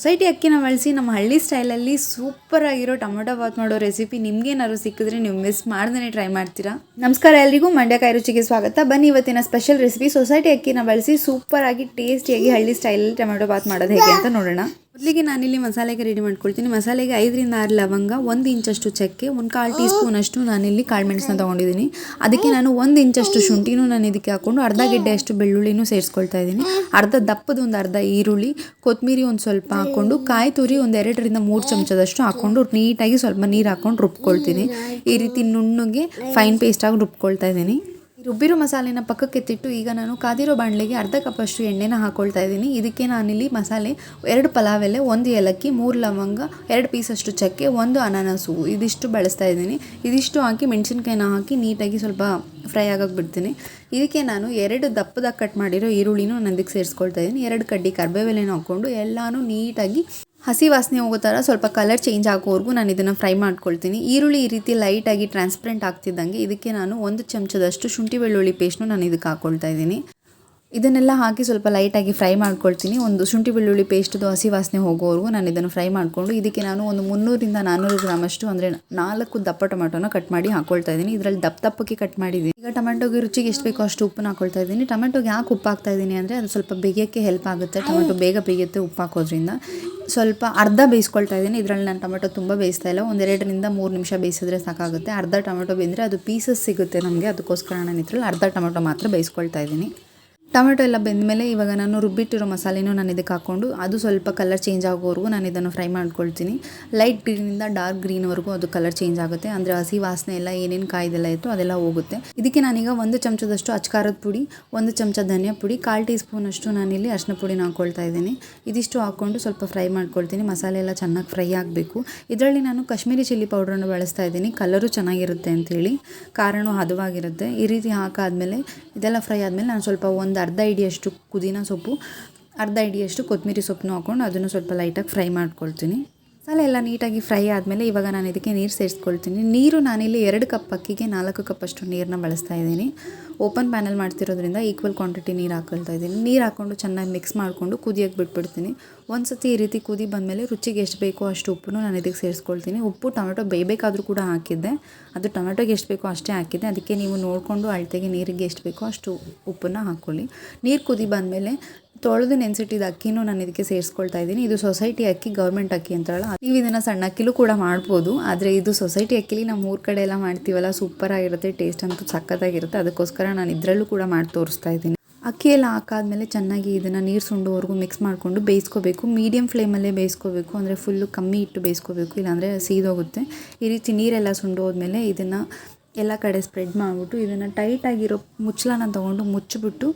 Society ಅಕ್ಕಿನ ಬಳಸಿ ನಮ್ಮ ಹಳ್ಳಿ ಸ್ಟೈಲಲ್ಲಿ ಸೂಪರ್ ಆಗಿರೋ ಟೊಮೊಟೊ ಬಾತ್ ಮಾಡೋ ರೆಸಿಪಿ ನಿಮ್ಗೇನಾದ್ರು ಸಿಕ್ಕಿದ್ರೆ ನೀವು ಮಿಸ್ ಮಾಡ್ದೇ ಟ್ರೈ ಮಾಡ್ತೀರಾ. ನಮಸ್ಕಾರ ಎಲ್ರಿಗೂ, ಮಂಡ್ಯಕಾಯಿ ರುಚಿಗೆ ಸ್ವಾಗತ. ಬನ್ನಿ ಇವತ್ತಿನ ಸ್ಪೆಷಲ್ ರೆಸಿಪಿ ಸೊಸೈಟಿ ಅಕ್ಕಿನ ಬಳಸಿ ಸೂಪರ್ ಆಗಿ ಟೇಸ್ಟಿಯಾಗಿ ಹಳ್ಳಿ ಸ್ಟೈಲಲ್ಲಿ ಟೊಮೆಟೊ ಬಾತ್ ಮಾಡೋದು ಹೇಗೆ ಅಂತ ನೋಡೋಣ. ಮೊದಲಿಗೆ ನಾನಿಲ್ಲಿ ಮಸಾಲೆಗೆ ರೆಡಿ ಮಾಡ್ಕೊಳ್ತೀನಿ. ಮಸಾಲೆಗೆ ಐದರಿಂದ ಆರು ಲವಂಗ ಒಂದು ಇಂಚಷ್ಟು ಚಕ್ಕೆ ಒಂದು ಕಾಲು ಟೀ ಸ್ಪೂನಷ್ಟು ನಾನಿಲ್ಲಿ ಕಾಳು ಮೆಣಸನ್ನ ತೊಗೊಂಡಿದ್ದೀನಿ. ಅದಕ್ಕೆ ನಾನು ಒಂದು ಇಂಚಷ್ಟು ಶುಂಠಿನೂ ನಾನು ಇದಕ್ಕೆ ಹಾಕ್ಕೊಂಡು ಅರ್ಧ ಗೆಡ್ಡೆಯಷ್ಟು ಬೆಳ್ಳುಳ್ಳಿನೂ ಸೇರಿಸ್ಕೊಳ್ತಾ ಇದ್ದೀನಿ. ಅರ್ಧ ದಪ್ಪದ ಒಂದು ಅರ್ಧ ಈರುಳ್ಳಿ ಕೊತ್ತಂಬರಿ ಒಂದು ಸ್ವಲ್ಪ ಹಾಕ್ಕೊಂಡು ಕಾಯಿ ತುರಿ ಒಂದು ಎರಡರಿಂದ ಮೂರು ಚಮಚದಷ್ಟು ಹಾಕ್ಕೊಂಡು ನೀಟಾಗಿ ಸ್ವಲ್ಪ ನೀರು ಹಾಕ್ಕೊಂಡು ರುಬ್ಕೊಳ್ತೀನಿ. ಈ ರೀತಿ ನುಣ್ಣಗೆ ಫೈನ್ ಪೇಸ್ಟಾಗಿ ರುಬ್ಕೊಳ್ತಾ ಇದ್ದೀನಿ. ಈ ರುಬ್ಬಿರೋ ಮಸಾಲೆನ ಪಕ್ಕಕ್ಕೆ ಎತ್ತಿಟ್ಟು ಈಗ ನಾನು ಕಾದಿರೋ ಬಾಣಲೆಗೆ ಅರ್ಧ ಕಪ್ಪಷ್ಟು ಎಣ್ಣೆನ ಹಾಕ್ಕೊಳ್ತಾ ಇದ್ದೀನಿ. ಇದಕ್ಕೆ ನಾನಿಲ್ಲಿ ಮಸಾಲೆ ಎರಡು ಪಲಾವ್ ಎಲೆ ಒಂದು ಏಲಕ್ಕಿ, ಮೂರು ಲವಂಗ, ಎರಡು ಪೀಸಷ್ಟು ಚಕ್ಕೆ, ಒಂದು ಅನಾನಸು ಇದಿಷ್ಟು ಬಳಸ್ತಾ ಇದ್ದೀನಿ. ಇದಿಷ್ಟು ಹಾಕಿ ಮೆಣಸಿನ್ಕಾಯಿನ ಹಾಕಿ ನೀಟಾಗಿ ಸ್ವಲ್ಪ ಫ್ರೈ ಆಗೋಕೆ ಬಿಡ್ತೀನಿ ಇದಕ್ಕೆ ನಾನು ಎರಡು ದಪ್ಪದಾಗ ಕಟ್ ಮಾಡಿರೋ ಈರುಳ್ಳಿನೂ ನಂದಿಗೆ ಸೇರಿಸ್ಕೊಳ್ತಾ ಇದ್ದೀನಿ. ಎರಡು ಕಡ್ಡಿ ಕರ್ಬೇವೆಲೆನ ಹಾಕ್ಕೊಂಡು ಎಲ್ಲನೂ ನೀಟಾಗಿ ಹಸಿ ವಾಸನೆ ಹೋಗೋ ಥರ ಸ್ವಲ್ಪ ಕಲರ್ ಚೇಂಜ್ ಆಗೋವರೆಗೂ ನಾನು ಇದನ್ನು ಫ್ರೈ ಮಾಡ್ಕೊಳ್ತೀನಿ. ಈರುಳ್ಳಿ ಈ ರೀತಿ ಲೈಟಾಗಿ ಟ್ರಾನ್ಸ್ಪರೆಂಟ್ ಆಗ್ತಿದ್ದಂಗೆ ಇದಕ್ಕೆ ನಾನು ಒಂದು ಚಮಚದಷ್ಟು ಶುಂಠಿ ಬೆಳ್ಳುಳ್ಳಿ ಪೇಸ್ಟ್ನು ನಾನು ಇದಕ್ಕೆ ಹಾಕ್ಕೊಳ್ತಾ ಇದ್ದೀನಿ. ಇದನ್ನೆಲ್ಲ ಹಾಕಿ ಸ್ವಲ್ಪ ಲೈಟಾಗಿ ಫ್ರೈ ಮಾಡ್ಕೊಳ್ತೀನಿ. ಒಂದು ಶುಂಠಿ ಬೆಳ್ಳುಳ್ಳಿ ಪೇಸ್ಟ್ದು ಹಸಿ ವಾಸನೆ ಹೋಗೋವರೆಗೂ ನಾನು ಇದನ್ನು ಫ್ರೈ ಮಾಡಿಕೊಂಡು, ಇದಕ್ಕೆ ನಾನು ಒಂದು ಮುನ್ನೂರಿಂದ ನಾನ್ನೂರು ಗ್ರಾಮಷ್ಟು ಅಂದರೆ ನಾಲ್ಕು ದಪ್ಪ ಟೊಮೆಟೊನ ಕಟ್ ಮಾಡಿ ಹಾಕೊಳ್ತಾ ಇದ್ದೀನಿ. ಇದರಲ್ಲಿ ದಪ್ಪ ದಪ್ಪಕ್ಕೆ ಕಟ್ ಮಾಡಿದ್ದೀನಿ ಈಗ ಟೊಮೆಟೊಗೆ ರುಚಿಗೆ ಎಷ್ಟು ಬೇಕೋ ಅಷ್ಟು ಉಪ್ಪನ್ನ ಹಾಕೊಳ್ತಾ ಇದ್ದೀನಿ. ಟೊಮೆಟೊಗೆ ಯಾಕೆ ಉಪ್ಪು ಹಾಕ್ತಾ ಇದ್ದೀನಿ ಅಂದರೆ ಅದು ಸ್ವಲ್ಪ ಬೇಗಕ್ಕೆ ಹೆಲ್ಪ್ ಆಗುತ್ತೆ. ಟೊಮೆಟೊ ಬೇಗ ಬೇಯುತ್ತೆ ಉಪ್ಪು ಹಾಕೋದ್ರಿಂದ. ಸ್ವಲ್ಪ ಅರ್ಧ ಬೇಯಿಸ್ಕೊಳ್ತಾ ಇದ್ದೀನಿ. ಇದರಲ್ಲಿ ನಾನು ಟೊಮೆಟೊ ತುಂಬ ಬೇಯಿಸ್ತಾ ಇಲ್ಲ. ಒಂದೆರಡರಿಂದ ಮೂರು ನಿಮಿಷ ಬೇಯಿಸಿದ್ರೆ ಸಾಕಾಗುತ್ತೆ. ಅರ್ಧ ಟೊಮೆಟೊ ಬೆಂದರೆ ಅದು ಪೀಸಸ್ ಸಿಗುತ್ತೆ ನಮಗೆ. ಅದಕ್ಕೋಸ್ಕರ ನಾನು ಇದರಲ್ಲಿ ಅರ್ಧ ಟೊಮೆಟೊ ಮಾತ್ರ ಬೇಯಿಸ್ಕೊಳ್ತಾ ಇದ್ದೀನಿ. ಟೊಮೆಟೊ ಎಲ್ಲ ಬೆಂದಮೇಲೆ ಇವಾಗ ನಾನು ರುಬ್ಬಿಟ್ಟಿರೋ ಮಸಾಲೆನೂ ನಾನು ಇದಕ್ಕೆ ಹಾಕ್ಕೊಂಡು ಅದು ಸ್ವಲ್ಪ ಕಲರ್ ಚೇಂಜ್ ಆಗೋವರೆಗೂ ನಾನು ಇದನ್ನು ಫ್ರೈ ಮಾಡ್ಕೊಳ್ತೀನಿ. ಲೈಟ್ ಗ್ರೀನಿಂದ ಡಾರ್ಕ್ ಗ್ರೀನ್ವರೆಗೂ ಅದು ಕಲರ್ ಚೇಂಜ್ ಆಗುತ್ತೆ. ಅಂದರೆ ಹಸಿ ವಾಸನೆ ಎಲ್ಲ ಏನೇನು ಕಾಯ್ದೆಲ್ಲ ಇತ್ತು ಅದೆಲ್ಲ ಹೋಗುತ್ತೆ. ಇದಕ್ಕೆ ನಾನೀಗ ಒಂದು ಚಮಚದಷ್ಟು ಅಚ್ಕಾರದ ಪುಡಿ, ಒಂದು ಚಮಚ ಧನಿಯಾ ಪುಡಿ, ಕಾಲು ಟೀ ಸ್ಪೂನಷ್ಟು ನಾನಿಲ್ಲಿ ಅರಿಶಿನ ಪುಡಿನ ಹಾಕ್ಕೊಳ್ತಾ ಇದ್ದೀನಿ. ಇದಿಷ್ಟು ಹಾಕ್ಕೊಂಡು ಸ್ವಲ್ಪ ಫ್ರೈ ಮಾಡ್ಕೊಳ್ತೀನಿ. ಮಸಾಲೆ ಎಲ್ಲ ಚೆನ್ನಾಗಿ ಫ್ರೈ ಆಗಬೇಕು. ಇದರಲ್ಲಿ ನಾನು ಕಾಶ್ಮೀರಿ ಚಿಲ್ಲಿ ಪೌಡ್ರನ್ನು ಬಳಸ್ತಾ ಇದ್ದೀನಿ. ಕಲರು ಚೆನ್ನಾಗಿರುತ್ತೆ ಅಂಥೇಳಿ ಕಾರಣ ಹದವಾಗಿರುತ್ತೆ. ಈ ರೀತಿ ಹಾಕಾದ್ಮೇಲೆ, ಇದೆಲ್ಲ ಫ್ರೈ ಆದಮೇಲೆ ನಾನು ಸ್ವಲ್ಪ ಒಂದು ಅರ್ಧ ಇಡಿಯಷ್ಟು ಪುದೀನ ಸೊಪ್ಪು ಅರ್ಧ ಇಡಿಯಷ್ಟು ಕೊತ್ತಂಬರಿ ಸೊಪ್ಪನ್ನು ಹಾಕ್ಕೊಂಡು ಅದನ್ನು ಸ್ವಲ್ಪ ಲೈಟಾಗಿ ಫ್ರೈ ಮಾಡ್ಕೊಳ್ತೀನಿ. ಮಸಾಲೆ ಎಲ್ಲ ನೀಟಾಗಿ ಫ್ರೈ ಆದಮೇಲೆ ಇವಾಗ ನಾನು ಇದಕ್ಕೆ ನೀರು ಸೇರಿಸ್ಕೊಳ್ತೀನಿ. ನೀರು ನಾನಿಲ್ಲಿ ಎರಡು ಕಪ್ ಅಕ್ಕಿಗೆ ನಾಲ್ಕು ಕಪ್ಪಷ್ಟು ನೀರನ್ನ ಬಳಸ್ತಾ ಇದ್ದೀನಿ. ಓಪನ್ ಪ್ಯಾನಲ್ ಮಾಡ್ತಿರೋದ್ರಿಂದ ಈಕ್ವಲ್ ಕ್ವಾಂಟಿಟಿ ನೀರು ಹಾಕೊಳ್ತಾ ಇದ್ದೀನಿ. ನೀರು ಹಾಕ್ಕೊಂಡು ಚೆನ್ನಾಗಿ ಮಿಕ್ಸ್ ಮಾಡಿಕೊಂಡು ಕುದಿಯೋಕ್ಕೆ ಬಿಟ್ಬಿಡ್ತೀನಿ. ಒಂದು ಸತಿ ಈ ರೀತಿ ಕುದಿ ಬಂದಮೇಲೆ ರುಚಿಗೆ ಎಷ್ಟು ಬೇಕೋ ಅಷ್ಟು ಉಪ್ಪನ್ನು ನಾನು ಇದಕ್ಕೆ ಸೇರಿಸ್ಕೊಳ್ತೀನಿ. ಉಪ್ಪು, ಟೊಮೆಟೊ ಬೇಯಬೇಕಾದ್ರೂ ಕೂಡ ಹಾಕಿದ್ದೆ. ಅದು ಟೊಮೆಟೊಗೆ ಎಷ್ಟು ಬೇಕೋ ಅಷ್ಟೇ ಹಾಕಿದ್ದೆ. ಅದಕ್ಕೆ ನೀವು ನೋಡಿಕೊಂಡು ಅಳತೆಗೆ ನೀರಿಗೆ ಎಷ್ಟು ಬೇಕೋ ಅಷ್ಟು ಉಪ್ಪನ್ನು ಹಾಕ್ಕೊಳ್ಳಿ. ನೀರು ಕುದಿ ಬಂದಮೇಲೆ ತೊಳೆದು ನೆನೆಸಿಟ್ಟಿದ್ದ ಅಕ್ಕಿನೂ ನಾನು ಇದಕ್ಕೆ ಸೇರಿಸ್ಕೊಳ್ತಾ ಇದ್ದೀನಿ. ಇದು ಸೊಸೈಟಿ ಅಕ್ಕಿ, ಗೌರ್ಮೆಂಟ್ ಅಕ್ಕಿ ಅಂತಾರಲ್ಲ ನೀವು ಇದನ್ನು ಸಣ್ಣ ಅಕ್ಕಿಲೂ ಕೂಡ ಮಾಡ್ಬೋದು. ಆದರೆ ಇದು ಸೊಸೈಟಿ ಅಕ್ಕಿಲಿ ನಮ್ಮ ಊರ ಕಡೆ ಎಲ್ಲ ಮಾಡ್ತೀವಲ್ಲ ಸೂಪರ್ ಆಗಿರುತ್ತೆ ಟೇಸ್ಟ್ ಅಂತೂ ಸಕ್ಕತ್ತಾಗಿರುತ್ತೆ ಅದಕ್ಕೋಸ್ಕರ ನಾನು ಇದರಲ್ಲೂ ಕೂಡ ಮಾಡಿ ತೋರಿಸ್ತಾ ಇದ್ದೀನಿ. ಅಕ್ಕಿ ಎಲ್ಲ ಹಾಕಾದ್ಮೇಲೆ ಚೆನ್ನಾಗಿ ಇದನ್ನು ನೀರು ಸುಂಡುವರೆಗೂ ಮಿಕ್ಸ್ ಮಾಡಿಕೊಂಡು ಬೇಯಿಸ್ಕೋಬೇಕು. ಮೀಡಿಯಮ್ ಫ್ಲೇಮಲ್ಲೇ ಬೇಯಿಸ್ಕೋಬೇಕು. ಅಂದರೆ ಫುಲ್ಲು ಕಮ್ಮಿ ಇಟ್ಟು ಬೇಯಿಸ್ಕೋಬೇಕು. ಇಲ್ಲಾಂದರೆ ಸೀದೋಗುತ್ತೆ ಈ ರೀತಿ ನೀರೆಲ್ಲ ಸುಂಡೋದ್ಮೇಲೆ ಇದನ್ನು ಎಲ್ಲ ಕಡೆ ಸ್ಪ್ರೆಡ್ ಮಾಡಿಬಿಟ್ಟು ಇದನ್ನು ಟೈಟಾಗಿರೋ ಮುಚ್ಚಲನ ತೊಗೊಂಡು ಮುಚ್ಚಿಬಿಟ್ಟು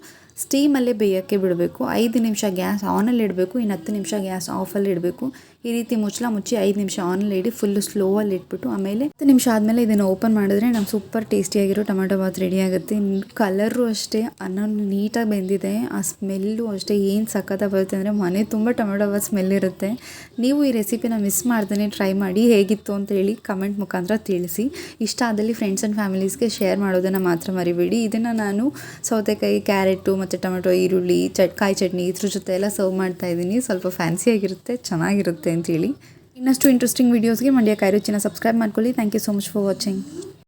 ಸ್ಟೀಮಲ್ಲೇ ಬೇಯೋಕ್ಕೆ ಬಿಡಬೇಕು. ಐದು ನಿಮಿಷ ಗ್ಯಾಸ್ ಆನಲ್ಲಿ ಇಡಬೇಕು. ಇನ್ನು ಹತ್ತು ನಿಮಿಷ ಗ್ಯಾಸ್ ಆಫಲ್ಲಿ ಇಡಬೇಕು. ಈ ರೀತಿ ಮುಚ್ಚಲ ಮುಚ್ಚಿ ಐದು ನಿಮಿಷ ಆನಲ್ಲಿ ಇಡಿ ಫುಲ್ಲು ಸ್ಲೋವಲ್ಲಿ ಇಟ್ಬಿಟ್ಟು ಆಮೇಲೆ ಹತ್ತು ನಿಮಿಷ ಆದಮೇಲೆ ಇದನ್ನು ಓಪನ್ ಮಾಡಿದ್ರೆ ನಮ್ಮ ಸೂಪರ್ ಟೇಸ್ಟಿಯಾಗಿರೋ ಟೊಮೆಟೊ ಬಾತ್ ರೆಡಿ ಆಗುತ್ತೆ. ಕಲರು ಅಷ್ಟೇ ಅನ್ನ ನೀಟಾಗಿ ಬೆಂದಿದೆ. ಆ ಸ್ಮೆಲ್ಲು ಅಷ್ಟೇ ಏನು ಸಖತ್ತಾಗಿ ಬರುತ್ತೆ ಅಂದರೆ ಮನೆ ತುಂಬ ಟೊಮೆಟೊ ಬಾತ್ ಸ್ಮೆಲ್ ಇರುತ್ತೆ. ನೀವು ಈ ರೆಸಿಪಿನ ಮಿಸ್ ಮಾಡ್ದೇ ಟ್ರೈ ಮಾಡಿ ಹೇಗಿತ್ತು ಅಂತ ಹೇಳಿ ಕಮೆಂಟ್ ಮುಖಾಂತರ ತಿಳಿಸಿ. ಇಷ್ಟ ಆದಲ್ಲಿ ಫ್ರೆಂಡ್ಸ್ ಆ್ಯಂಡ್ ಫ್ಯಾಮಿಲೀಸ್ಗೆ ಶೇರ್ ಮಾಡೋದನ್ನು ಮಾತ್ರ ಮರಿಬೇಡಿ. ಇದನ್ನು ನಾನು ಸೌತೆಕಾಯಿ ಕ್ಯಾರೆಟು ಮತ್ತು ಟೊಮೆಟೊ, ಈರುಳ್ಳಿ, ಚಟ್, ಕಾಯಿ ಚಟ್ನಿ ಇದ್ರ ಜೊತೆ ಎಲ್ಲ ಸರ್ವ್ ಮಾಡ್ತಾ ಇದ್ದೀನಿ. ಸ್ವಲ್ಪ ಫ್ಯಾನ್ಸಿಯಾಗಿರುತ್ತೆ ಚೆನ್ನಾಗಿರುತ್ತೆ ಅಂತೇಳಿ. ಇನ್ನಷ್ಟು ಇಂಟ್ರೆಸ್ಟಿಂಗ್ ವೀಡಿಯೋಸ್ಗೆ ಮಂಡ್ಯ ಕಾಯಿ ರುಚಿನ ಸಬ್ಸ್ಕ್ರೈಬ್ ಮಾಡ್ಕೊಳ್ಳಿ. Thank you so much for watching